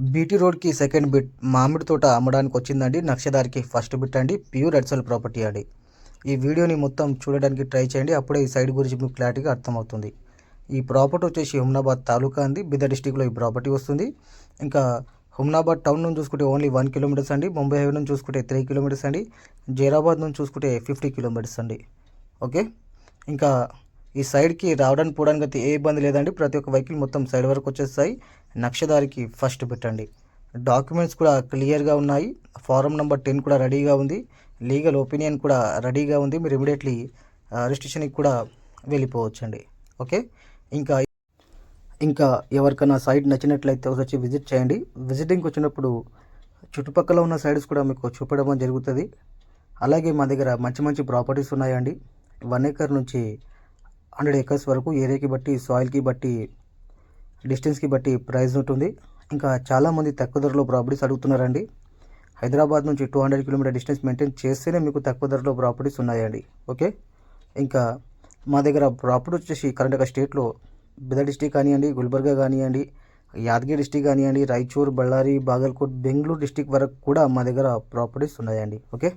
BT రోడ్కి second bit మామిడి తోట అమ్మడానికి వచ్చిందండి. నక్షదారికి ఫస్ట్ బిట్ అండి. ప్యూర్ ఎడ్సల్ ప్రాపర్టీ అండి. ఈ వీడియోని మొత్తం చూడడానికి ట్రై చేయండి. అప్పుడే ఈ సైడ్ గురించి మీకు క్లారిటీగా అర్థమవుతుంది. ఈ ప్రాపర్టీ వచ్చేసి హుమ్నాబాద్ తాలూకా అంది బిద్ద డిస్టిక్లో ఈ ప్రాపర్టీ వస్తుంది. ఇంకా హుమ్నాబాద్ టౌన్ నుంచి చూసుకుంటే ఓన్లీ వన్ కిలోమీటర్స్ అండి. ముంబై హైవే నుంచి చూసుకుంటే త్రీ కిలోమీటర్స్ అండి. జైరాబాద్ నుంచి చూసుకుంటే ఫిఫ్టీ కిలోమీటర్స్ అండి. ఓకే? ఇంకా ఈ సైడ్కి రావడానికి పోవడానికి అయితే ఏ ఇబ్బంది లేదండి. ప్రతి ఒక్క వెహికల్ మొత్తం సైడ్ వరకు వచ్చేస్తాయి. నక్షదారికి ఫస్ట్ పెట్టండి. డాక్యుమెంట్స్ కూడా క్లియర్గా ఉన్నాయి. ఫారం నెంబర్ టెన్ కూడా రెడీగా ఉంది. లీగల్ ఒపీనియన్ కూడా రెడీగా ఉంది. మీరు ఇమీడియట్లీ రిజిస్ట్రేషన్కి కూడా వెళ్ళిపోవచ్చండి. ఓకే? ఇంకా ఇంకా ఎవరికైనా సైట్ నచ్చినట్లయితే వచ్చి విజిట్ చేయండి. విజిటింగ్కి వచ్చినప్పుడు చుట్టుపక్కల ఉన్న సైడ్స్ కూడా మీకు చూపడం జరుగుతుంది. అలాగే మా దగ్గర మంచి మంచి ప్రాపర్టీస్ ఉన్నాయండి. వన్ ఏకర్ నుంచి హండ్రెడ్ ఏకర్స్ వరకు ఏరియాకి బట్టి సాయిల్కి బట్టి డిస్టెన్స్కి బట్టి ప్రైస్ ఉంటుంది. ఇంకా చాలామంది తక్కువ ధరలో ప్రాపర్టీస్ అడుగుతున్నారండి. హైదరాబాద్ నుంచి two hundred kilometer distance maintain చేస్తేనే మీకు తక్కువ ధరలో ప్రాపర్టీస్ ఉన్నాయండి. ఓకే? ఇంకా మా దగ్గర ప్రాపర్టీ వచ్చేసి కర్ణాటక స్టేట్లో బిదర్ డిస్టిక్ కానివ్వండి గుల్బర్గా కానివ్వండి యాదగిరి డిస్టిక్ కానివ్వండి రాయచూర్ బళ్ళారి బాగల్కోట్ బెంగళూరు డిస్టిక్ వరకు కూడా మా దగ్గర ప్రాపర్టీస్ ఉన్నాయండి. ఓకే?